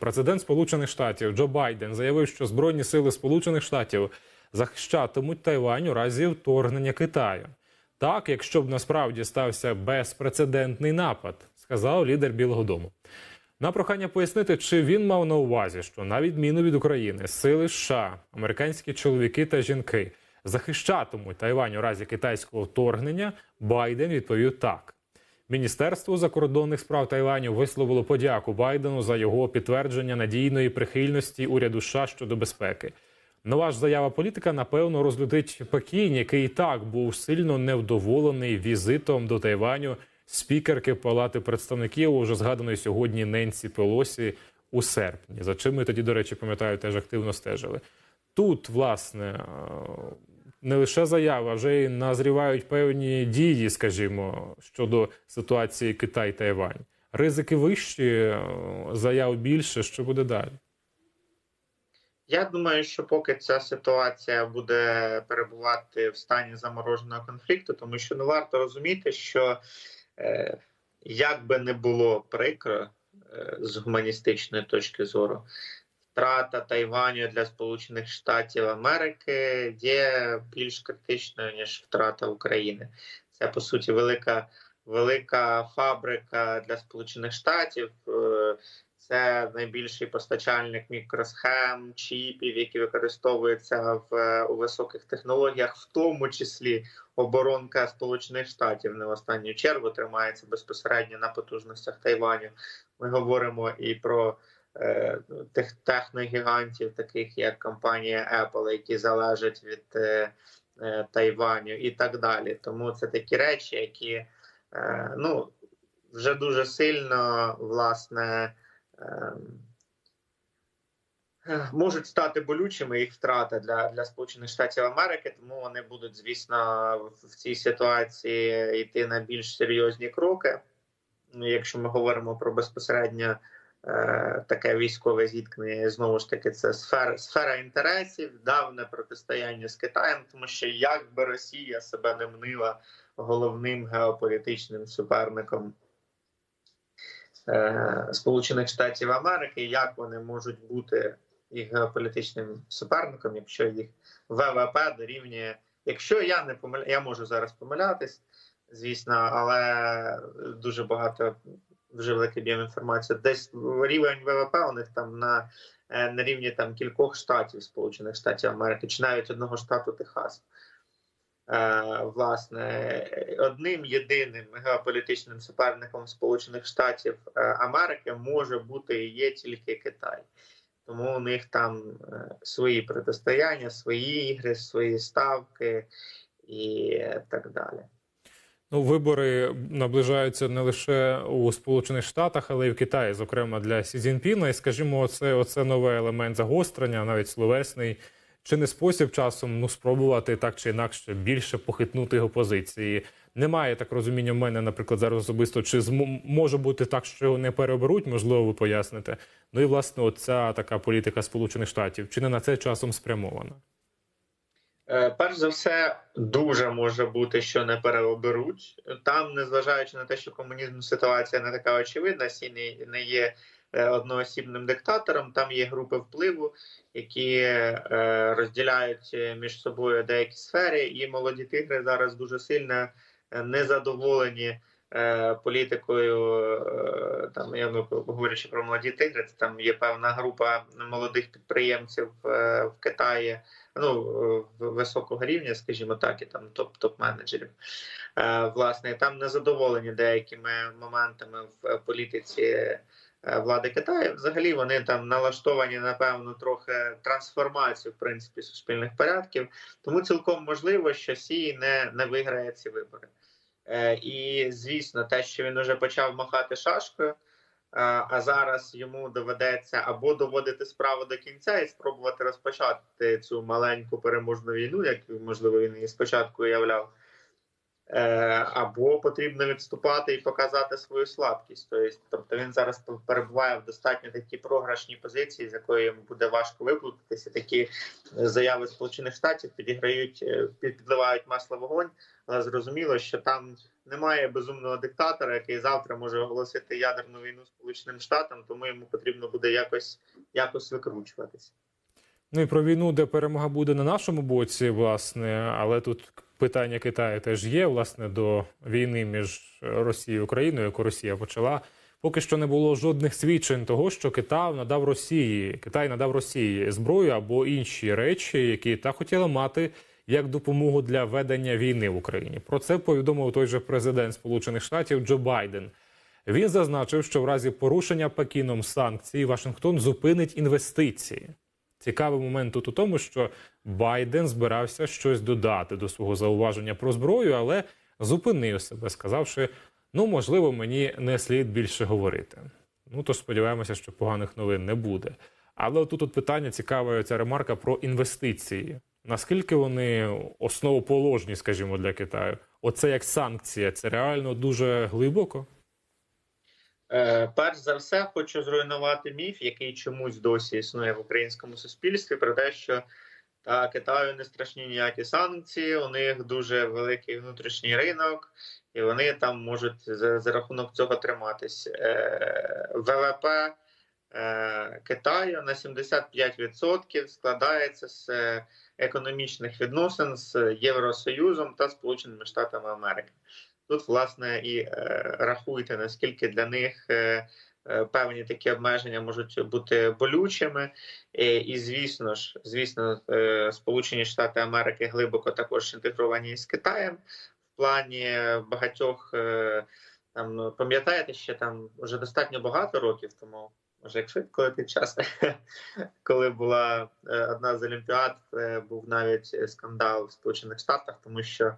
Президент Сполучених Штатів Джо Байден заявив, що Збройні сили Сполучених Штатів захищатимуть Тайвань у разі вторгнення Китаю. Так, якщо б насправді стався безпрецедентний напад, сказав лідер Білого Дому. На прохання пояснити, чи він мав на увазі, що на відміну від України, сили США, американські чоловіки та жінки захищатимуть Тайвань у разі китайського вторгнення, Байден відповів так. Міністерство закордонних справ Тайваню висловило подяку Байдену за його підтвердження надійної прихильності уряду США щодо безпеки. Нова ж заява політика напевно розлютить Пекін, який і так був сильно невдоволений візитом до Тайваню спікерки Палати представників уже згаданої сьогодні Ненсі Пелосі у серпні. За чим ми тоді, до речі, пам'ятаю, теж активно стежили. Тут, власне, не лише заява, а вже й назрівають певні дії, скажімо, щодо ситуації Китай-Тайвань. Ризики вищі, е, заяв більше. Що буде далі? Я думаю, що поки ця ситуація буде перебувати в стані замороженого конфлікту, тому що ну варто розуміти, що е, як би не було прикро е, з гуманістичної точки зору, втрата Тайваню для Сполучених Штатів Америки є більш критичною ніж втрата України. Це по суті велика. Велика фабрика для Сполучених Штатів, е, це найбільший постачальник мікросхем, чіпів, які використовуються в у високих технологіях, в тому числі оборонка Сполучених Штатів не в останню чергу тримається безпосередньо на потужностях Тайваню. Ми говоримо і про тих техногігантів, таких як компанія Apple, які залежать від е, е, Тайваню, і так далі. Тому це такі речі, які е, ну вже дуже сильно власне. Можуть стати болючими їх втрата для для Сполучених Штатів Америки, тому вони будуть, звісно, в цій ситуації йти на більш серйозні кроки. Ну, Якщо ми говоримо про безпосередньо е, таке військове зіткнення, знову ж таки, це сфера сфера інтересів, давне протистояння з Китаєм, тому що як би Росія себе не мнила головним геополітичним суперником. Е, Сполучених Штатів Америки, як вони можуть бути їх геополітичним суперником, якщо їх ВВП дорівнює. Якщо я не помиля... я можу зараз помилятись, звісно, але дуже багато вже великий об'єм інформації. Десь рівень ВВП у них там на е, на рівні там кількох штатів Сполучених Штатів Америки, чи навіть одного штату Техас. Е, власне одним єдиним геополітичним суперником Сполучених Штатів е, Америки може бути і є тільки Китай, тому у них там свої протистояння, свої ігри, свої ставки і так далі. Ну, вибори наближаються не лише у Сполучених Штатах, але й в Китаї, зокрема для Сі Цзіньпіна. І скажімо, це оце новий елемент загострення, навіть словесний. Чи не спосіб часом ну спробувати так чи інакше більше похитнути його позиції? Немає так розуміння в мене, наприклад, зараз особисто чи може бути так, що його не переоберуть, можливо, ви поясните. Ну і власне, оця така політика Сполучених Штатів чи не на це часом спрямована? Е, перш за все, дуже може бути, що не переоберуть там, незважаючи на те, що комунізм ситуація не така очевидна, сі не є Е, одноосібним диктатором. Там є групи впливу, які е, розділяють між собою деякі сфери, і молоді тигри зараз дуже сильно незадоволені. Політикою там я говорячи про молоді тигри, там є певна група молодих підприємців в Китаї, ну високого рівня, скажімо так, і там топ топ менеджерів. Власне, там незадоволені деякими моментами в політиці Е, влади Китаю. Взагалі вони там налаштовані на певну трохи трансформацію в принципі суспільних порядків. Тому цілком можливо, що Сі не, не виграє ці вибори. Е, І звісно, те, що він вже почав махати шашкою. А зараз йому доведеться або доводити справу до кінця і спробувати розпочати цю маленьку переможну війну, як можливо він і спочатку уявляв, е, або потрібно відступати і показати свою слабкість. Тобто, тобто він зараз перебуває в достатньо такій програшній позиції, з якої йому буде важко виплутатися. Такі заяви Сполучених Штатів підіграють, е, підливають масло вогонь, але зрозуміло, що там немає безумного диктатора, який завтра може оголосити ядерну війну Сполученим Штатам, тому йому потрібно буде якось якось викручуватися. Ну і про війну, де перемога буде на нашому боці, власне, але тут питання Китаю теж є, власне, до війни між Росією і Україною, яку Росія почала. Поки що не було жодних свідчень того, що Китай надав Росії, Китай надав Росії зброю або інші речі, які та хотіла мати як допомогу для ведення війни в Україні. Про це повідомив той же президент Сполучених Штатів Джо Байден. Він зазначив, що в разі порушення Пекіном санкцій Вашингтон зупинить інвестиції. Цікавий момент тут у тому, що Байден збирався щось додати до свого зауваження про зброю, але зупинив себе, сказавши: ну, можливо, мені не слід більше говорити. Ну то сподіваємося, що поганих новин не буде. Але тут от питання цікаве ця ремарка про інвестиції. Наскільки вони основоположні, скажімо, для Китаю? Оце як санкція, це реально дуже глибоко. Е, перш за все, хочу зруйнувати міф, який чомусь досі існує в українському суспільстві, про те, що та Китаю не страшні ніякі санкції, у них дуже великий внутрішній ринок, і вони там можуть за, за рахунок цього триматись. Е, ВВП е, Китаю на 75% складається з е, економічних відносин з Євросоюзом та Сполученими Штатами Америки. Тут, власне, і е, рахуйте, наскільки для них е, е, певні такі обмеження можуть бути болючими. І, звісно ж, звісно, Сполучені Штати Америки глибоко також інтегровані з Китаєм в плані багатьох. Там ну, пам'ятаєте, що там вже достатньо багато років тому. Може, як швидко летить час, коли була одна з олімпіад, був навіть скандал в Сполучених Штатах, тому що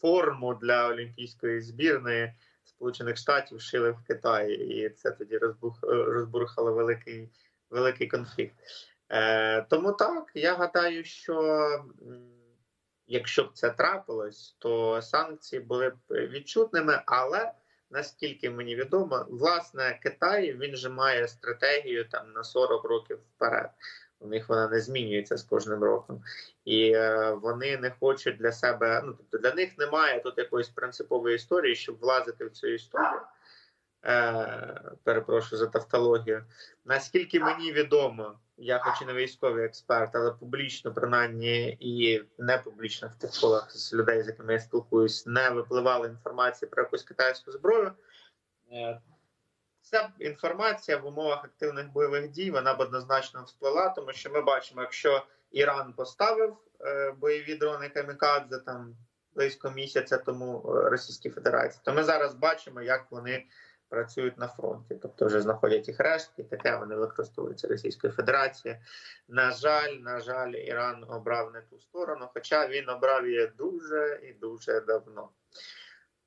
форму для олімпійської збірної Сполучених Штатів шили в Китаї, і це тоді розбух, розбурхало великий, великий конфлікт. Е, тому так, я гадаю, що якщо б це трапилось, то санкції були б відчутними, але наскільки мені відомо, власне, Китай він же має стратегію там на 40 років вперед. У них вона не змінюється з кожним роком, і е, вони не хочуть для себе. Ну тобто для них немає тут якоїсь принципової історії, щоб влазити в цю історію. Е, перепрошую за тавтологію. Наскільки мені відомо, я хоч і не військовий експерт, але публічно, принаймні, і не публічно в тих колах з людей, з якими я спілкуюсь, не випливала інформація про якусь китайську зброю. Ця інформація в умовах активних бойових дій вона б однозначно всплила, тому що ми бачимо, якщо Іран поставив е, бойові дрони камікадзе там близько місяця тому е, Російській Федерації, то ми зараз бачимо, як вони працюють на фронті, тобто вже знаходять їх рештки, таке вони використовуються Російською Федерацією. На жаль, на жаль, Іран обрав не ту сторону, хоча він обрав її дуже і дуже давно.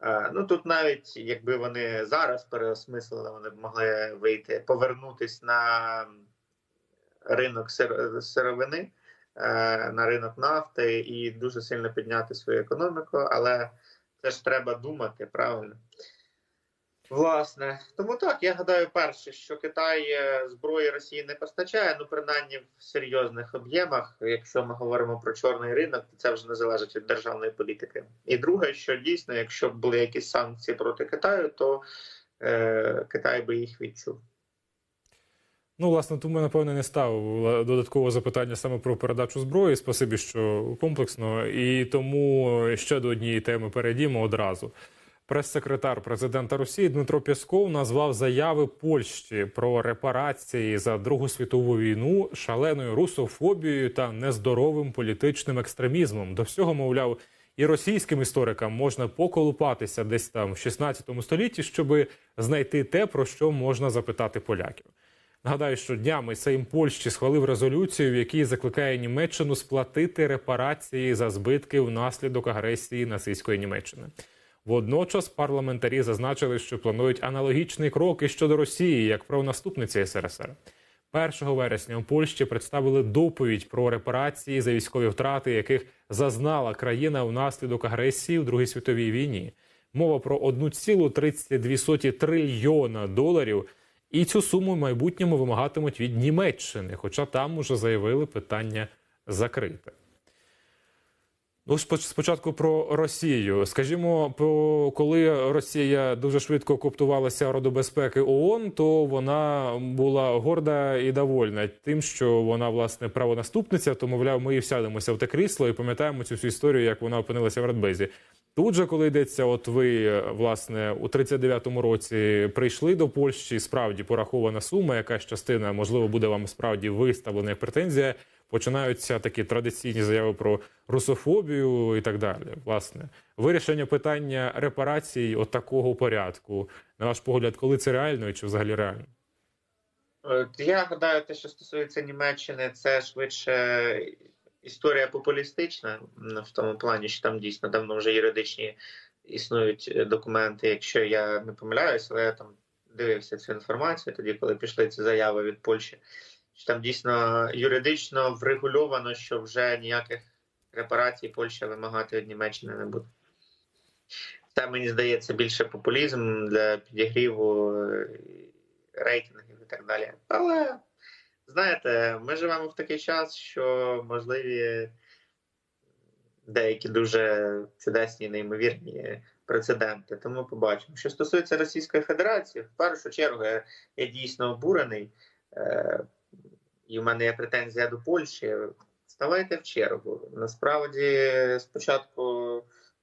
Е, Ну тут навіть якби вони зараз переосмислили, вони б могли вийти, повернутись на ринок сир- сировини, е, на ринок нафти і дуже сильно підняти свою економіку, але це ж треба думати правильно. Власне, тому так я гадаю, перше, що Китай е, зброї Росії не постачає, ну принаймні в серйозних об'ємах. Якщо ми говоримо про чорний ринок, то це вже не залежить від державної політики. І друге, що дійсно, якщо б були якісь санкції проти Китаю, то е, Китай би їх відчув. Ну, власне, тому напевне не ставив додаткового запитання саме про передачу зброї. Спасибі, що комплексно. І тому ще до однієї теми перейдімо одразу. Прес-секретар президента Росії Дмитро Пєсков назвав заяви Польщі про репарації за Другу світову війну шаленою русофобією та нездоровим політичним екстремізмом. До всього, мовляв, і російським історикам можна поколупатися десь там в 16 столітті, щоб знайти те, про що можна запитати поляків. Нагадаю, що днями Сейм Польщі схвалив резолюцію, в якій закликає Німеччину сплатити репарації за збитки внаслідок агресії нацистської Німеччини. Водночас парламентарі зазначили, що планують аналогічний крок і щодо Росії, як правонаступниці СРСР. 1 вересня у Польщі представили доповідь про репарації за військові втрати, яких зазнала країна внаслідок агресії в Другій світовій війні. Мова про 1,32 трильйона доларів. І цю суму в майбутньому вимагатимуть від Німеччини, хоча там уже заявили питання закрите. Ну, споч- спочатку про Росію. Скажімо, коли Росія дуже швидко коптувалася Раду безпеки ООН, то вона була горда і довольна тим, що вона власне правонаступниця, то мовляв, ми і всядемося в те крісло і пам'ятаємо цю всю історію, як вона опинилася в Радбезі. Тут же, коли йдеться, от ви власне у 39-му році прийшли до Польщі, справді порахована сума, якась частина можливо буде вам справді виставлена як претензія. Починаються такі традиційні заяви про русофобію і так далі. Власне, вирішення питання репарацій от такого порядку, на ваш погляд, коли це реально і чи взагалі реально? Я гадаю, те, що стосується Німеччини, це швидше історія популістична в тому плані, що там дійсно давно вже юридичні існують е, документи, якщо я не помиляюсь, але я там дивився цю інформацію тоді, коли пішли ці заяви від Польщі. Що там дійсно юридично врегульовано, що вже ніяких репарацій Польща вимагати від Німеччини не буде. Це мені здається більше популізм для підігріву е, рейтингів і так далі. Але знаєте, ми живемо в такий час, що можливі деякі дуже чудесні, неймовірні прецеденти. Тому побачимо. Що стосується Російської Федерації, в першу чергу я, я дійсно обурений, е, і в мене є претензія до Польщі. Ставайте в чергу. Насправді, спочатку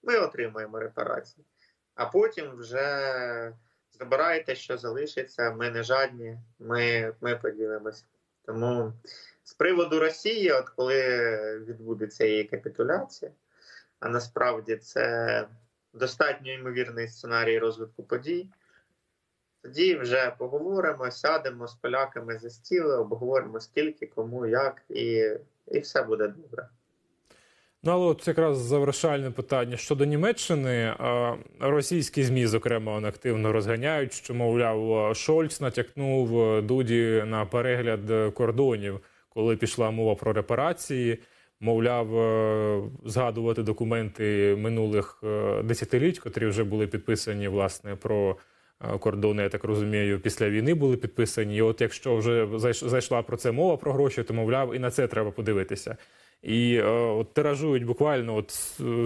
ми отримаємо репарації, а потім вже забирайте, що залишиться. Ми не жадні, ми, ми поділимося. Тому з приводу Росії, от коли відбудеться її капітуляція, а насправді це достатньо ймовірний сценарій розвитку подій. Тоді вже поговоримо, сядемо з поляками за стіли, обговоримо скільки, кому, як, і, і все буде добре. Ну, але от якраз завершальне питання щодо Німеччини. Російські ЗМІ, зокрема, активно розганяють, що, мовляв, Шольц натякнув Дуді на перегляд кордонів, коли пішла мова про репарації. Мовляв, е, згадувати документи минулих е, десятиліть, котрі вже були підписані, власне, про е, кордони, я так розумію, після війни були підписані. І от якщо вже зайш- зайшла про це мова про гроші, то мовляв, і на це треба подивитися. І е, от тиражують буквально от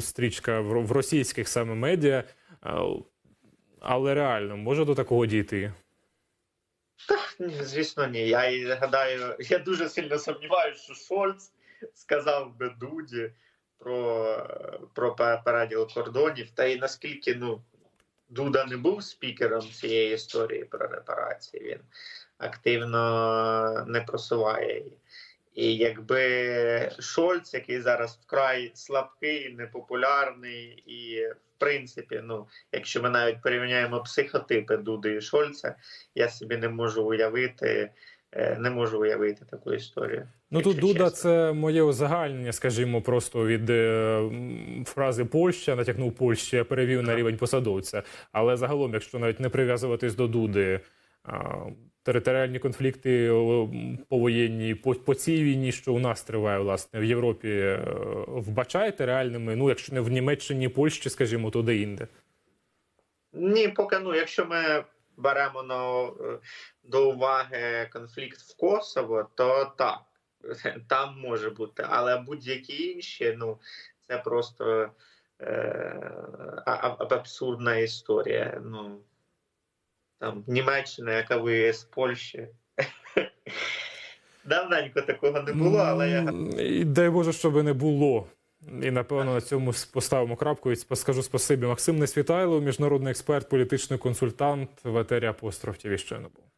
стрічка в, російських саме медіа, е, але реально може до такого дійти. Звісно, ні. Я і гадаю, я дуже сильно сумніваюся, що Шольц сказав би Дуді про, про переділ кордонів. Та й наскільки ну, Дуда не був спікером цієї історії про репарації, він активно не просуває її. І якби Шольц, який зараз вкрай слабкий, непопулярний, і в принципі, ну, якщо ми навіть порівняємо психотипи Дуди і Шольца, я собі не можу уявити, е, не можу уявити таку історію. Ну тут Дуда чесно. це моє узагальнення, скажімо, просто від е, фрази Польща, натякнув Польщі, я перевів на рівень посадовця. Але загалом, якщо навіть не прив'язуватись до Дуди, а, територіальні конфлікти м, повоєнні по, по цій війні, що у нас триває, власне, в Європі, е, вбачаєте реальними? Ну, якщо не в Німеччині, Польщі, скажімо, то де інде. Ні, поки ну, якщо ми беремо на, е, до уваги конфлікт в Косово, то так, там може бути. Але будь-які інші, ну це просто е, абсурдна історія. Ну там Німеччина, яка воює з Польщі. Давненько такого не було, але я І дай Боже, щоб не було. І напевно на цьому поставимо крапку. І скажу спасибі. Максим Несвітайло, міжнародний експерт, політичний консультант в етері Апостроф щойно був.